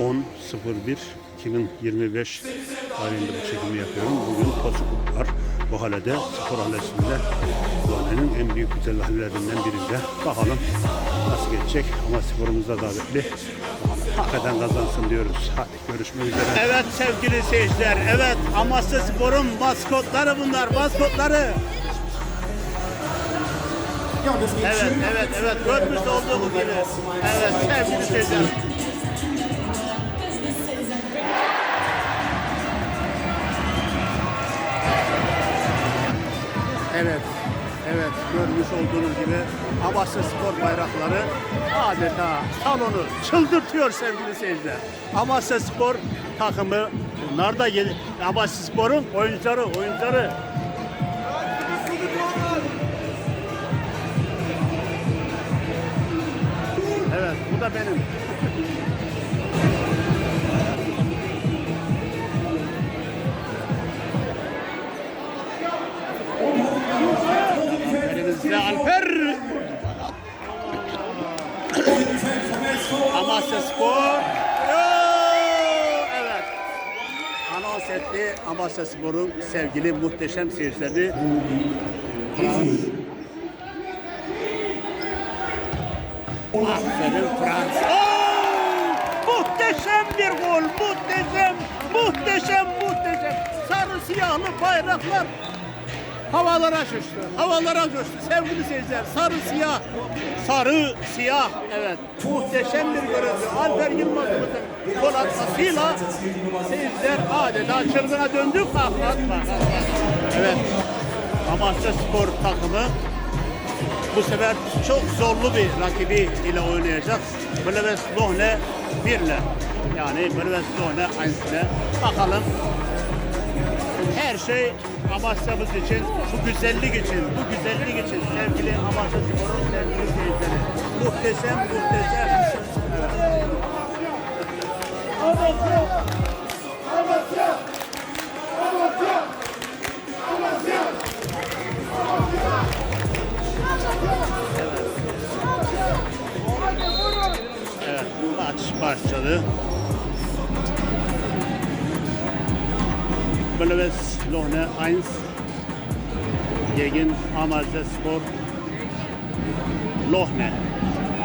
10.01 2025 tarihinde bu çekimi yapıyorum. Bugün Toskut var. Bu halede spor halesinde Doğan'ın en büyük güzel hallerinden birinde. Bakalım nasıl geçecek ama sporumuzda davetli. Hakikaten kazansın diyoruz. Hadi görüşmek üzere. Evet sevgili seyirciler. Evet Amasya Spor'un maskotları bunlar. Maskotları. Evet, evet, evet. Görmüş olduğunuz gibi. Evet, sevgili seyirciler. Evet, evet. Görmüş olduğunuz gibi Amasya Spor bayrakları adeta salonu çıldırtıyor sevgili seyirciler. Amasya Spor takımı, bunlar da Amasya Spor'un oyuncuları, oyuncuları. Evet, bu da benim. Amasya Spor. Evet. Anons etti Amasya Spor'un sevgili muhteşem seyircileri. Aferin Frans. Oo! Muhteşem bir gol. Muhteşem. Muhteşem. Muhteşem. Sarı siyahlı bayraklar havalara uçtu. Havalara uçtu. Sevgili seyirciler sarı siyah. Sarı siyah. Evet. Muhteşem bir görüntü. Alper Yılmaz'ımızın gol atmasıyla seyirciler adeta çılgına döndü. Bak bak bak. Evet. Amasya Spor takımı bu sefer çok zorlu bir rakibi ile oynayacak. Bleves Lohne 1 ile. Yani Bleves Lohne 1 ile. Bakalım her şey Amasya'mız için, bu güzellik için, bu güzellik için sevgili Amasya Spor'un sevgili seyircileri. Muhteşem, muhteşem. Evet, maç başladı. Bleves Lohne 1 gegen Amasya Spor Lohne.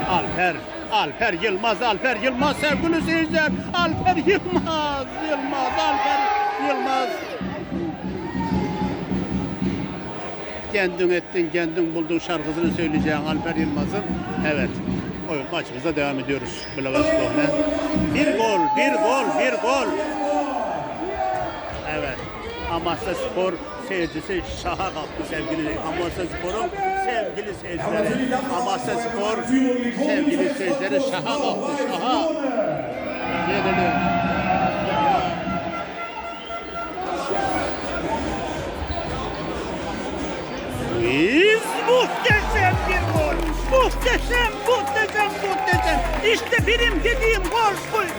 Alper, Alper Yılmaz, Alper Yılmaz sevgili seyirciler. Alper Yılmaz, Yılmaz, Alper Yılmaz. Kendin ettin, kendin buldun şarkısını söyleyeceğin Alper Yılmaz'ın. Evet, oyun maçımıza devam ediyoruz. Bleves Lohne. Bir gol, bir gol, bir gol. Evet. Amasya Spor seyircisi şaha kalktı sevgili Amasya Spor'un sevgili seyircileri. Amasya Spor sevgili seyircileri şaha kalktı şaha. Yeniliyor. Biz muhteşem bir gol. Muhteşem, muhteşem, muhteşem. İşte benim dediğim gol buydu.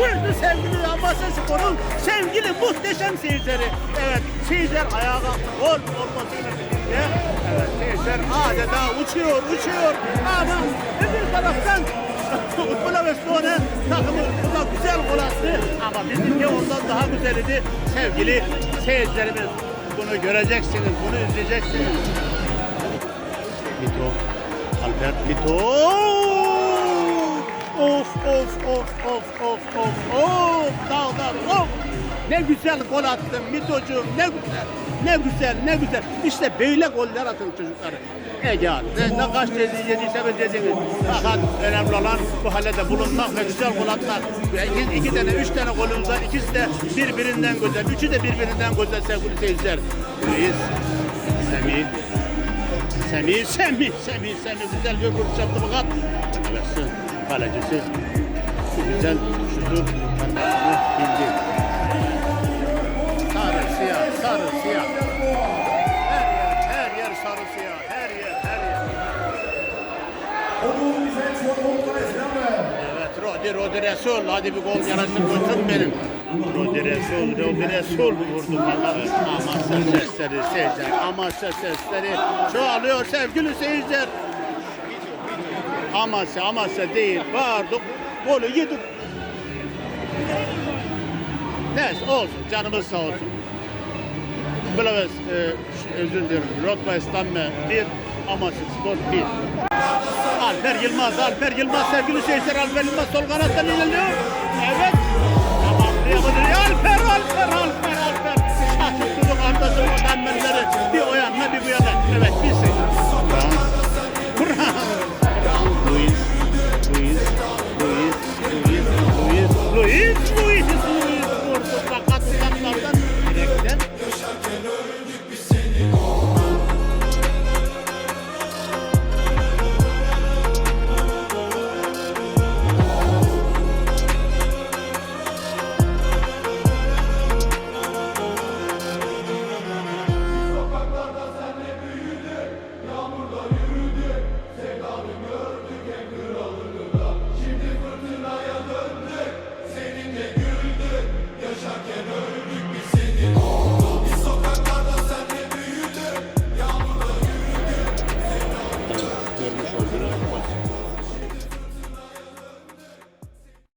Buydu sevgili Amasya Spor'un sevgili muhteşem seyircileri. Evet, seyirciler ayağa. Gol olmasıyla birlikte. Evet, seyirciler adeta uçuyor, uçuyor. Ama öbür taraftan Utbula ve Stone takımı burada güzel gol attı. Ama bizimki ondan daha güzeliydi. Sevgili seyircilerimiz bunu göreceksiniz, bunu izleyeceksiniz. Mito, Alper Mito. Of of of of of of of dağlar of. Ne güzel gol attın Mitocuğum ne güzel. Ne güzel ne güzel. İşte böyle goller atın çocukları. Ege abi. Ne, ne kaç dedi yediyse ben dediniz. Fakat önemli olan bu halde bulunmak ve güzel gol atmak. Ve iki, iki tane, üç tane golümüz var. İkisi de birbirinden güzel. Üçü de birbirinden güzel sevgili seyirciler. Reis, Semih, Semih, Semih, Semih, Semih güzel bir vuruş yaptı fakat evet, kalecisi şu güzel şutu bildi. Sarı, siyah, sarı, siyah. Her yer, her yer sarı. Her yer, her yer. Evet, Rodi, Rodi Resul. Hadi bir gol yarasın koysun benim. Rodi Resul, Rodi Resul vurdu fakat Amasya sesleri seyirciler. Amasya sesleri çoğalıyor sevgili seyirciler. Amasya Amasya değil bağırdık golü yedik. Neyse olsun canımız sağ olsun. Blaves e, özür dilerim. Rotba İstanbul 1 Amasya Spor 1. Alper Yılmaz, Alper Yılmaz sevgili seyirciler Alper Yılmaz sol kanattan ilerliyor. Evet